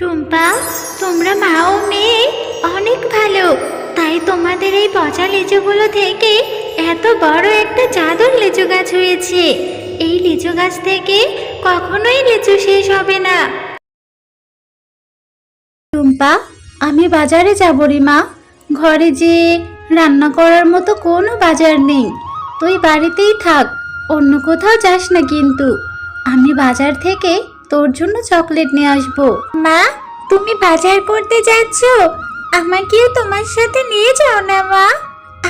টুম্পা, তোমরা মা ও মেয়ে অনেক ভালো। তাই তোমাদের এই পচা লিচুগুলো থেকে এত বড় একটা চাদর লিচু গাছ হয়েছে। এই লিচু গাছ থেকে কখনোই লিচু শেষ হবে না। টুম্পা, আমি বাজারে যাব রে মা। ঘরে যে রান্না করার মতো কোনো বাজার নেই। তুই বাড়িতেই থাক, অন্য কোথাও যাস না কিন্তু। আমি বাজার থেকে তোর জন্য চকলেট নিয়ে আসব। মা তুমি বাজার করতে যাচ্ছ? আমাকেও তোমার সাথে নিয়ে যাও না মা।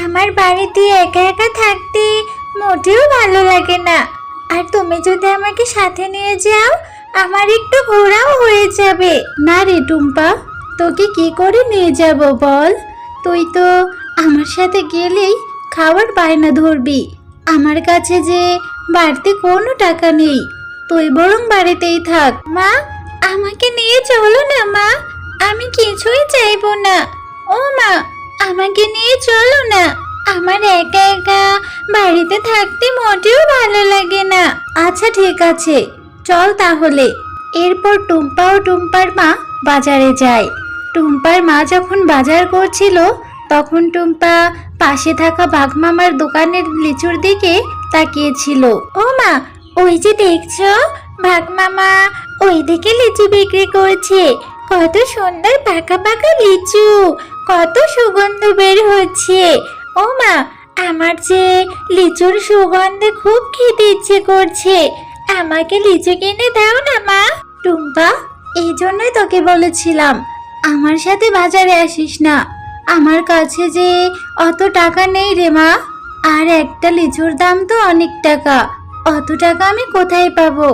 আমার বাড়িতে একা একা থাকতে মোটেও ভালো লাগে না। আর তুমি যদি আমাকে সাথে নিয়ে যাও আমার একটু ঘোরাও হয়ে যাবে। না রে টুম্পা তোকে কি করে নিয়ে যাব বল? তুই তো আমার সাথে গেলেই খাবার বায়না ধরবি। আমার কাছে যে বাড়তি কোনো টাকা নেই। তুই বরং বাড়িতেই থাক। মা, আমাকে নিয়ে চলো না, মা। আমি কিছুই চাইব না। ও মা, আমাকে নিয়ে চলো না। আমার একা একা বাড়িতে থাকতে মোটেও ভালো লাগে না। আচ্ছা ঠিক আছে। চল তাহলে। এরপর টুম্পা ও টুম্পার মা বাজারে যায়। টুম্পার মা যখন বাজার করছিল, তখন টুম্পা পাশে থাকা বাঘমামার দোকানের লিচুর দিকে তাকিয়েছিল। ও মা ওই যে দেখছ বাঘমামা ওই দিকে লিচু বিক্রি করছে। কত সুন্দর পাকা পাকা লিচু, কত সুগন্ধ বের হচ্ছে। ও মা, আমার যে লিচুর সুগন্ধে খুব খেতে ইচ্ছে করছে। আমাকে লিচু কিনে দাও না মা। টুম্পা, এই জন্যই তোকে বলেছিলাম, আমার সাথে বাজারে আসিস না। আমার কাছে যে অত টাকা নেই রে মা। আর একটা লিচুর দাম তো অনেক টাকা। অত টাকা আমি কোথায় পাবো?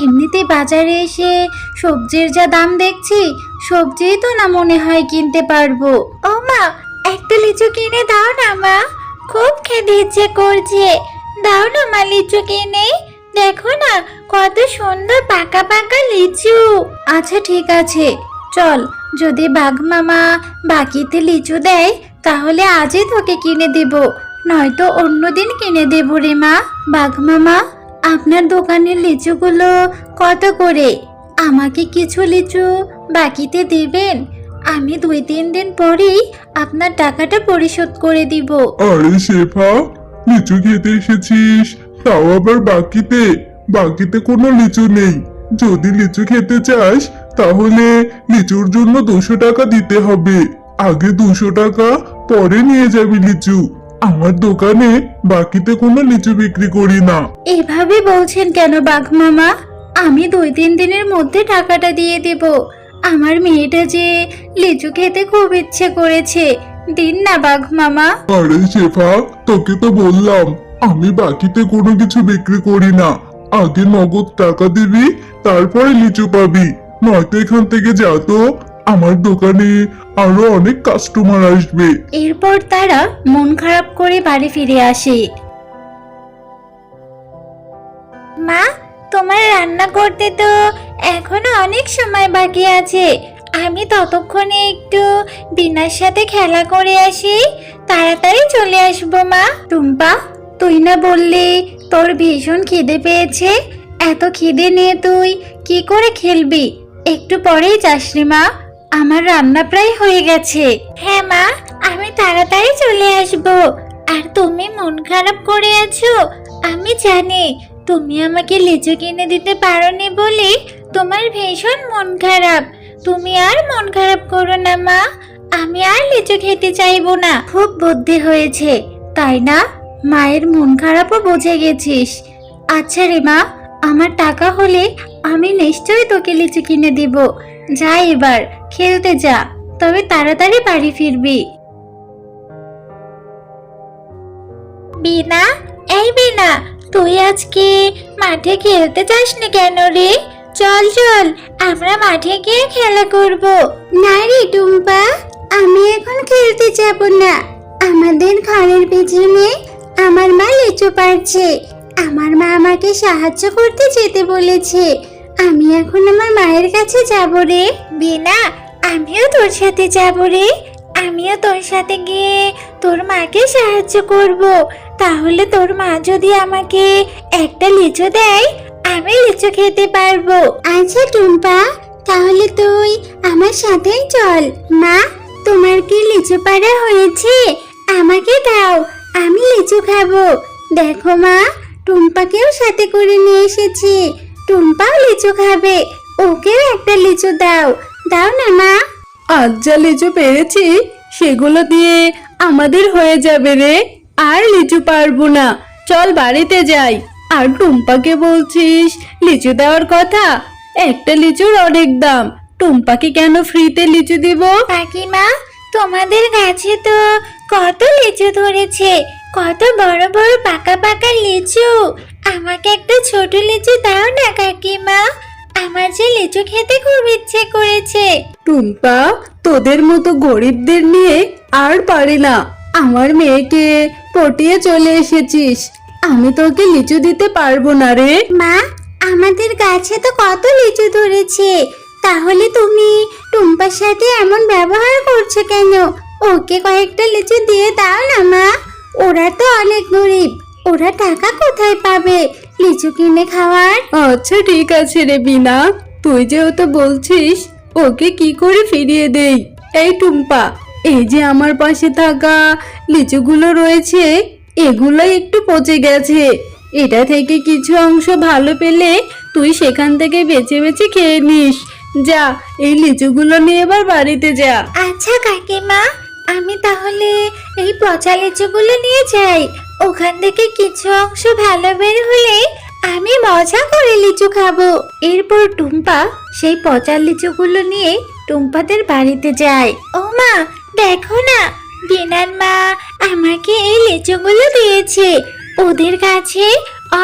এমনিতে বাজারে এসে সবজির যা দাম দেখছি সবজিই তো না মনে হয় কিনতে পারব। ও মা একটা লিচু কিনে দাও না মা। খুব খেতে ইচ্ছে করছে। দাও না মা লিচু কিনে। দেখো না কত সুন্দর পাকা পাকা লিচু। আচ্ছা ঠিক আছে। চল যদি বাঘ মামা বাকিতে লিচু দেয় তাহলে আজই তোকে কিনে দেব। নয়তো অন্যদিন কিনে দেব রে মা বাঘ মামা। আপনার দোকানের লিচুগুলো কত করে? আমাকে কিছু লিচু বাকিতে দিবেন। আমি দুই তিন দিন পরেই আপনার টাকাটা পরিশোধ করে দিব। আরে শেফা, লিচু খেতে এসেছিস? তাও আবার বাকিতে। বাকিতে কোনো লিচু নেই। যদি লিচু খেতে চাস, তাহলে লিচুর জন্য দুশো টাকা দিতে হবে। আগে দুশো টাকা, পরে নিয়ে যাবি লিচু। আমার দোকানে বাকিতে কোনো লিচু বিক্রি করি না। এভাবে বলছেন কেন বাঘ মামা? আমি দুই তিন দিনের মধ্যে টাকাটা দিয়ে দেব। আমার মেয়েটা যে লিচু খেতে খুব ইচ্ছে করেছে। দিন না বাঘ মামা। আরে শেফা তোকে তো বললাম আমি বাকিতে কোনো কিছু বিক্রি করি না। আগে নগদ টাকা দিবি তারপরে লিচু পাবি। নয়তো এখান থেকে যা তো। আমার দোকানে আরও অনেক কাস্টমার আসবে। এরপর তারা মন খারাপ করে বাড়ি ফিরে আসে। মা, তোমার রান্না করতে তো এখনও অনেক সময় বাকি আছে। আমি ততক্ষণে একটু দিনার সাথে খেলা করে আসি। তাড়াতাড়ি চলে আসব মা। টুম্পা, তুই না বললি তোর ভীষণ খিদে পেয়েছে? এত খিদে নিয়ে তুই কি করে খেলবি? একটু পরেই যাস রে মা। আমার রান্না প্রায় হয়ে গেছে। হ্যাঁ মা আমি তাড়াতাড়ি চলে আসব। আর তুমি মন খারাপ করে আছো? আমি জানি তুমি আমাকে লিচু কিনে দিতে পারোনি বলে তোমার ভীষণ মন খারাপ। তুমি আর মন খারাপ করো না মা আমি আর লিচু খেতে চাইব না। খুব বুদ্ধি হয়েছে তাই না? মায়ের মন খারাপও বুঝে গেছিস। আচ্ছা রে মা আমার টাকা হলে আমি নিশ্চয়ই তোকে লিচু কিনে দিব। যা এবার খেলতে যা তবে তাড়াতাড়ি বাড়ি ফিরবি। বিনা এই বিনা তুই আজকে মাঠে খেলতে যাসনি কেন রে? চল চল আমরা মাঠে গিয়ে খেলা করব। না রে টুম্পা আমি এখন খেলতে যাব না। আমাদের ঘরের পেছনে আমার মা লিচু পারছে আমার মা আমাকে সাহায্য করতে যেতে বলেছে। আমি এখন আমার মায়ের কাছে যাব রে। বিনা, আমিও তোর সাথে যাব রে। আমিও তোর সাথে গিয়ে তোর মাকে সাহায্য করব। তাহলে তোর মা যদি আমাকে একটা লিচু দেয়, আমি লিচু খেতে পারব। আচ্ছা টুম্পা, তাহলে তুই আমার সাথেই চল। মা, তোমার কি লিচু পাড়া হয়েছে? আমাকে দাও, আমি লিচু খাব। দেখো মা, টুম্পাকেও সাথে করে নিয়ে এসেছি। টুম্পাও লিচু খাবে। ওকেও একটা লিচু দাও। দাও না মা। আজ যা লিচু পেরেছি সেগুলো দিয়ে আমাদের হয়ে যাবে রে। আর লিচু পারব না। চল বাড়িতে যাই। আর টুম্পাকে বলছিস লিচু দেওয়ার কথা? একটা লিচুর অনেক দাম। টুম্পাকে কেন ফ্রিতে লিচু দিব? কাকিমা তোমাদের গাছে তো কত লিচু ধরেছে। কত বড় বড় পাকা পাকা লিচু। আমাকে একটা ছোট লিচু দাও না কাকিমা। আমার যে লিচু খেতে খুব ইচ্ছে করেছে। টুম্পা তোদের মতো গরিবদের নিয়ে আর পারি না। আমার মেয়েকে পটিয়ে চলে এসেছিস। আমি তোকে লিচু দিতে পারব না রে। মা আমাদের গাছে তো কত লিচু ধরেছে। তাহলে তুমি টুম্পার সাথে এমন ব্যবহার করছ কেন? ওকে কয়েকটা লিচু দিয়ে দাও না মা। ওরা তো অনেক গরিব। ওরা টাকা কোথায় পাবে? লিচু কিনে খাওয়ার? আচ্ছা ঠিক আছে রে বিনা। তুই যেহেতু বলছিস ওকে কি করে ফিরিয়ে দেই? এই টুম্পা এই যে আমার পাশে থাকা লিচুগুলো রয়েছে এগুলো একটু পচে গেছে। এটা থেকে কিছু অংশ ভালো পেলে তুই সেখান থেকে বেছে বেছে খেয়ে নিস। যা এই লিচুগুলো নিয়ে এবার বাড়িতে যা। আচ্ছা কাকিমা আমি তাহলে এই পচা লিচুগুলো নিয়ে যাই। ওখান থেকে কিছু অংশ ভালো বের হলে আমি মজা করে লিচু খাব। এরপর টুম্পা সেই পচা লিচুগুলো নিয়ে টুম্পাদের বাড়িতে যায়। ও মা, দেখো না, বিনান মা আমাকে এই লিচুগুলো দিয়েছে। ওদের কাছে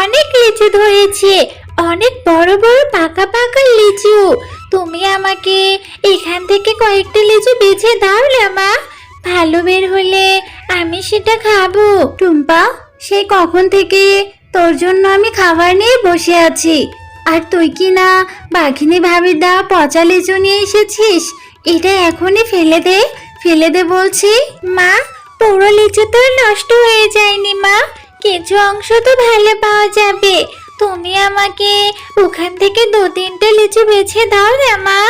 অনেক লিচু ধরেছে, অনেক বড় বড় পাকা পাকা লিচু। তুমি আমাকে এখান থেকে কয়েকটা লিচু বেছে দাও না মা। ভালো বের হলে আমি সেটা খাব। টুম্পা, সে কখন থেকে তোর জন্য আমি খাবার নিয়ে বসে আছি? আর তুই কি না বাঘিনী ভাবির দেওয়া পচা লিচু নিয়ে এসেছিস? এটা এখনই ফেলে দে ফেলে দে বলছি। মা পুরো লিচু তো নষ্ট হয়ে যায়নি মা। কিছু অংশ তো ভালো পাওয়া যাবে। তুমি আমাকে ওখান থেকে দু তিনটে লিচু বেছে দাও না মা।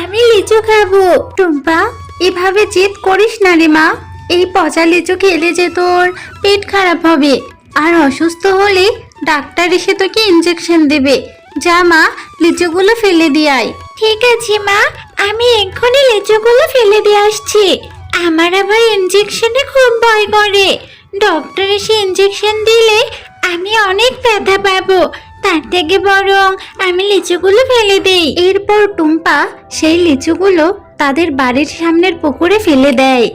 আমি লিচু খাব। টুম্পা এভাবে জেদ করিস না রে মা। এই পচা লিচু খেলে যে তোর পেট খারাপ হবে। আর অসুস্থ হলে ডাক্তার এসে তোকে ইঞ্জেকশন দেবে। যা মা লিচুগুলো ফেলে দিয়ে আয়। ঠিক আছে মা আমি এক্ষুনি লিচুগুলো ফেলে দিয়ে আসছি। আমার আবার ইঞ্জেকশনে খুব ভয় করে। ডক্টর এসে ইঞ্জেকশন দিলে আমি অনেক ব্যথা পাবো। তার থেকে বরং আমি লিচুগুলো ফেলে দিই। এরপর টুম্পা সেই লিচুগুলো তাদের বাড়ির সামনের পুকুরে ফেলে দেয়।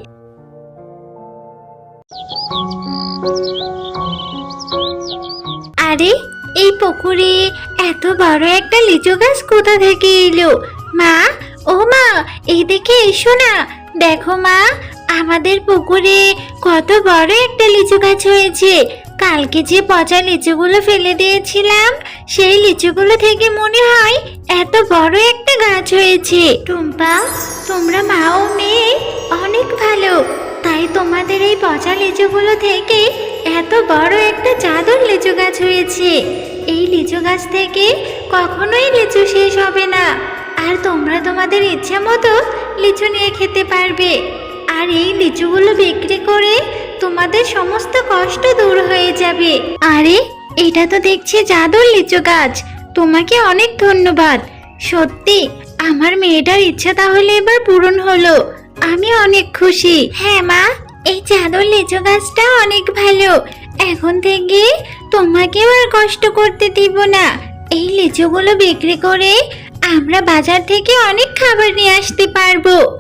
আরে, এই পুকুরে এত বড় একটা লিচু গাছ কোথা থেকে এলো? মা, ও মা এইদিকে এসো না। দেখো মা, আমাদের পুকুরে কত বড় একটা লিচু গাছ হয়েছে। কালকে যে পচা লিচুগুলো ফেলে দিয়েছিলাম, সেই লিচুগুলো থেকে মনে হয় এত বড় একটা গাছ হয়েছে। টুম্পা তোমরা মা ও মেয়ে অনেক ভালো। তাই তোমাদের এই পচা লিচুগুলো থেকে এত বড় একটা চাদর লিচু গাছ হয়েছে। এই লিচু গাছ থেকে কখনোই লিচু শেষ হবে না। আর তোমরা তোমাদের ইচ্ছে মতো লিচু নিয়ে খেতে পারবে। আর এই লিচুগুলো বিক্রি করে তোমাদের সমস্ত কষ্ট দূর হয়ে যাবে। আরে, এটা তো দেখছি জাদুর লিচু গাছ। তোমাকে অনেক ধন্যবাদ। সত্যি আমার মেয়েটার ইচ্ছা তাহলে এবার পূরণ হলো। আমি অনেক খুশি। হ্যাঁ মা, এই চাদর লেচু গাছটা অনেক ভালো। এখন থেকে তোমাকেও আর কষ্ট করতে দিব না। এই লিচুগুলো বিক্রি করে আমরা বাজার থেকে অনেক খাবার নিয়ে আসতে পারব।